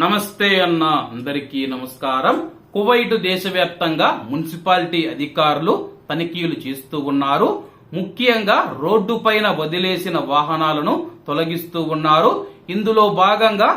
నమస్తే అన్న అందరికీ నమస్కారం. కువైట్ దేశవ్యాప్తంగా మున్సిపాలిటీ అధికారులు తనిఖీలు చేస్తూ ఉన్నారు. ముఖ్యంగా రోడ్డు పైన వదిలేసిన వాహనాలను తొలగిస్తూ ఉన్నారు. ఇందులో భాగంగా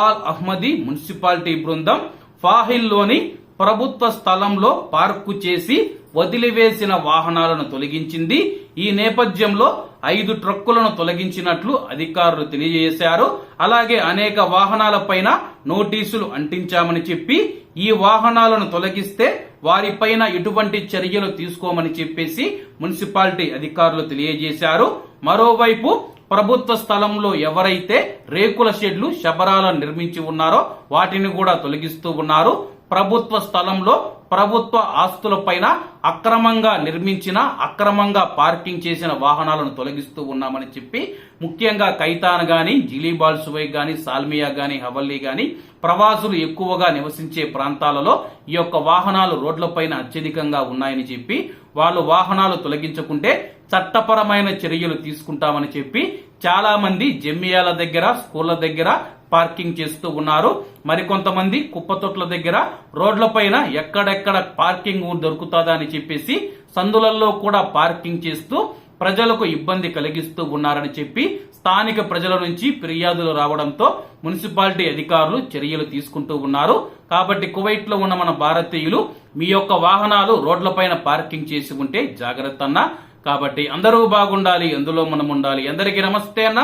ఆల్ అహ్మదీ మున్సిపాలిటీ బృందం ఫాహిల్లోని ప్రభుత్వ స్థలంలో పార్కు చేసి వదిలివేసిన వాహనాలను తొలగించింది. ఈ నేపథ్యంలో ఐదు ట్రక్కులను తొలగించినట్లు అధికారులు తెలియజేశారు. అలాగే అనేక వాహనాలపైన నోటీసులు అంటించామని చెప్పి ఈ వాహనాలను తొలగిస్తే వారిపైన ఎటువంటి చర్యలు తీసుకోమని చెప్పేసి మున్సిపాలిటీ అధికారులు తెలియజేశారు. మరోవైపు ప్రభుత్వ స్థలంలో ఎవరైతే రేకుల షెడ్లు శబరాలను నిర్మించి ఉన్నారో వాటిని కూడా తొలగిస్తూ ఉన్నారు. ప్రభుత్వ స్థలంలో ప్రభుత్వ ఆస్తులపైన అక్రమంగా నిర్మించిన అక్రమంగా పార్కింగ్ చేసిన వాహనాలను తొలగిస్తూ ఉన్నామని చెప్పి ముఖ్యంగా కైతాన్ గాని జిలీబాల్ సువై గాని సాల్మియా గాని హవల్లీ గాని ప్రవాసులు ఎక్కువగా నివసించే ప్రాంతాలలో ఈ యొక్క వాహనాలు రోడ్లపైన అత్యధికంగా ఉన్నాయని చెప్పి వాళ్ళు వాహనాలు తొలగించకుంటే చట్టపరమైన చర్యలు తీసుకుంటామని చెప్పి చాలా మంది జమ్మియాల దగ్గర స్కూళ్ళ దగ్గర పార్కింగ్ చేస్తూ ఉన్నారు. మరికొంతమంది కుప్పతొట్ల దగ్గర రోడ్లపైన ఎక్కడెక్కడ పార్కింగ్ దొరుకుతుందా అని చెప్పేసి సందులలో కూడా పార్కింగ్ చేస్తూ ప్రజలకు ఇబ్బంది కలిగిస్తూ ఉన్నారని చెప్పి స్థానిక ప్రజల నుంచి ఫిర్యాదులు రావడంతో మున్సిపాలిటీ అధికారులు చర్యలు తీసుకుంటూ ఉన్నారు. కాబట్టి కువైట్లో ఉన్న మన భారతీయులు మీ యొక్క వాహనాలు రోడ్లపైన పార్కింగ్ చేసి ఉంటే జాగ్రత్త అన్న. కాబట్టి అందరూ బాగుండాలి అందులో మనం ఉండాలి అందరికీ నమస్తే అన్న.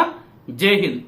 జై హింద్.